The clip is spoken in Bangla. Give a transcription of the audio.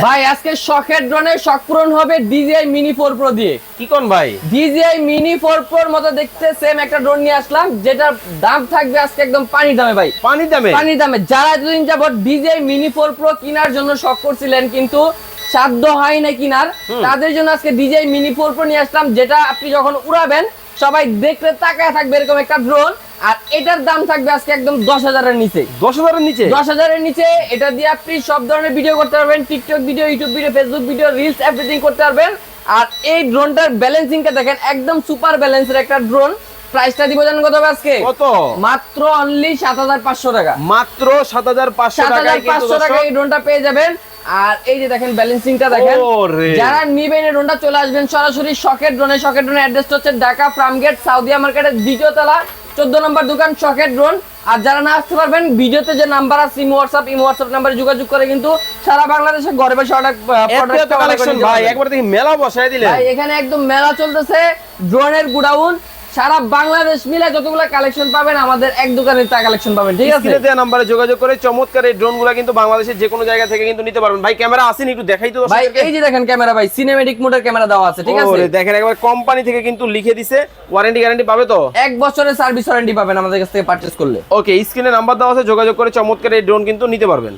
ভাই আজকে শখের ড্রোনের শখ পূরণ হবে ডিজিআই মিনি ফোর প্রো দিয়ে। কি কোন ভাই? ডিজিআই মিনি ফোর প্রোর মতো দেখতে সেম একটা ড্রোন নিয়ে আসলাম যেটার দাম থাকবে আজকে একদম পানি দামে ভাই। পানি দামে? পানির দামে। যারা এতদিন যাবত ডিজিআই মিনি ফোর প্রো কেনার জন্য শখ করছিলেন কিন্তু সাধ্য হয় না কিনার তাদের জন্য আজকে ডিজিআই মিনি ফোর প্রো নিয়ে আসলাম যেটা আপনি যখন উড়াবেন সবাই দেখতে তাকায় থাকবে এরকম একটা ড্রোন আর এটার দাম থাকবে আজকে একদম দশ হাজারের নিচে। দশ হাজারের নিচে? দশ হাজারের নিচে এটা দিয়ে আপনি সব ধরনের ভিডিও করতে পারবেন। TikTok video YouTube video Facebook video reels everything করতে পারবেন। আর এই ড্রোনটার ব্যালেন্সিংটা দেখেন একদম সুপার ব্যালেন্সের একটা ড্রোন প্রাইসটা দিব জানেন কত আজকে? কত? মাত্র অনলি সাত হাজার পাঁচশো টাকা। মাত্র সাত হাজার পাঁচশো টাকা এই ড্রোনটা পেয়ে যাবেন। আর এই যে দেখেন ব্যালেন্সিংটা দেখেন। যারা নিবেন এই ড্রোনটা চলে আসবেন সরাসরি শকের ড্রোনে শকের ড্রোনের অ্যাড্রেসটা হচ্ছে ঢাকা ফার্মগেট সাউদিয়া মার্কেটের দ্বিতীয় তলা। চোদ্দ নম্বর দোকান শকের ড্রোন আর যারা না আসতে পারবেন ভিডিওতে যে নাম্বার আছে ইমো হোয়াটসঅ্যাপ ইমো হোয়াটসঅ্যাপ নাম্বারে যোগাযোগ করে কিন্তু সারা বাংলাদেশে ঘরে বসে অর্ডার প্রোডাক্ট কালেকশন ভাই একবার দেখি মেলা বসায় দিলে ভাই এখানে একদম মেলা চলতেছে ড্রোনের গুডাউন। সারা বাংলাদেশ মিলে যতগুলো কালেকশন পাবেন আমাদের এক দোকানে তা কালেকশন পাবেন ঠিক আছে? স্ক্রিনে দেওয়া নাম্বারে যোগাযোগ করে চমৎকার এই ড্রোন কিন্তু বাংলাদেশের যে কোনো জায়গা থেকে কিন্তু নিতে পারবেন। ভাই ক্যামেরা আসেনি একটু দেখাই তো ভাই এই যে দেখেন ক্যামেরা ভাই সিনেমেটিক মোডের ক্যামেরা দেওয়া আছে ঠিক আছে? দেখেন একবার কোম্পানি থেকে কিন্তু লিখে দিছে ওয়ারেন্টি গ্যারান্টি পাবে তো? এক বছরের সার্ভিস ওয়ারেন্টি পাবেন আমাদের কাছ থেকে পারচেজ করলে। ওকে স্ক্রিনে নাম্বার দেওয়া আছে যোগাযোগ করে চমৎকার এই ড্রোন কিন্তু নিতে পারবেন।